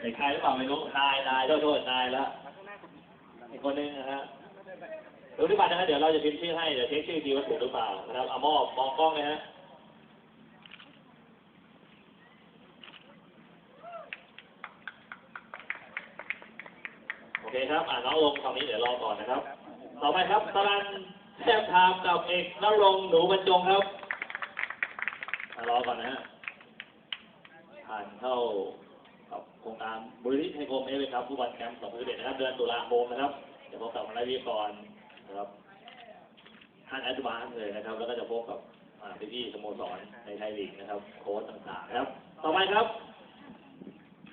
เด็กชายหรือเปล่าไม่รู้นายนายโทษโทษนายแล้วอีกคนนึงนะฮะดูที่บัตรนะฮะเดี๋ยวเราจะพิมพ์ชื่อให้เดี๋ยวเช็คชื่อทีว่าถูกหรือเปล่านะครับเอามอบมองกล้องเลยฮะโอเคครับอ่านน้องลงคำนี้เดี๋ยวรอก่อนนะครับ ต่อไปครับตารันแทบทามกับเอกนรงหนูบรรจงครับรอก่อนนะฮะ ผ่านเข้ากับโครงการบริษัทไทยคมเอเวครับผู้บันแคมป์2011นะครับเดือนตุลาคมนะครับเดี๋ยวพบกับมาลายวิกรนะครับท่านแอดวานซ์เลยนะครับ แล้วก็จะพบกับอ่พี่สโมสรในไทยลีกนะครับ โค้ชต่างๆนะครับ ต่อไปครับ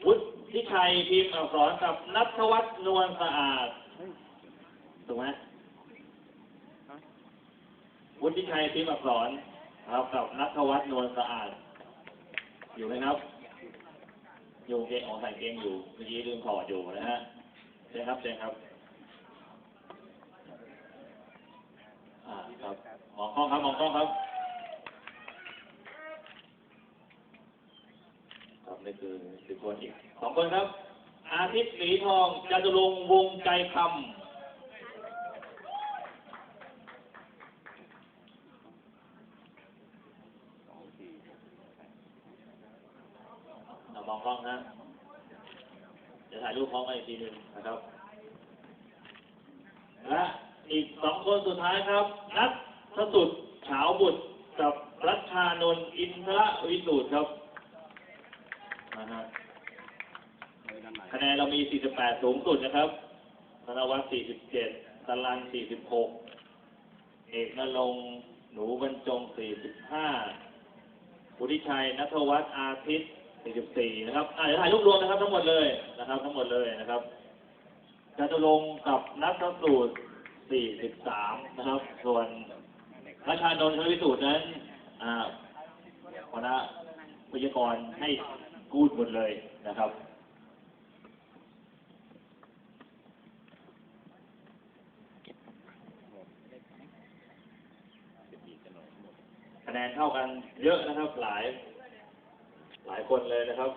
วุฒิชัยพิมพ์อักษรกับนัทวัฒน์นวลสะอาดถูกไหมวุฒิชัยพิมพ์อักษรครับกับนัทวัฒน์นวลสะอาด อยู่ไหมครับ โยงเกงออกใส่เกงอยู่เมื่อกี้ลืมถอดอยู่นะฮะเชิญครับเชิญครับอ่าครับมองกล้องครับมองกล้องครับครับนี่คือคือคนอีกสองคนครับ อาทิตย์สีทองจตุรงค์วงใจคำเอา มองกล้องนะเดี๋ยวถ่ายรูปพร้อมกันอีกทีหนึ่งนะครับและอีกสองคนสุดท้ายครับ นัทสสุดฉาวบุตรกับรัชชานนท์อินทรวิสูตรครับนะฮะคะแนนเรามี 48 สูงสุดนะครับธนวัฒน์ 47ตลัน46 เอกนรงค์หนูบรรจง 45 วุฒิชัยนัทวัฒน์อาทิตย์ 44 นะครับอ่าเดี๋ยวถ่ายรูปรวมนะครับ ทั้งหมดเลยนะครับ ทั้งหมดเลยนะครับจตุรงค์กับนัทสูตร 43 นะครับ ส่วนรัชานนท์ชลวิสูตรนั้นอ่าคณะวิทยากรให้กูดหมดเลยนะครับคะแนนเท่ากันเยอะนะครับหลาย หลายคนเลยนะครับ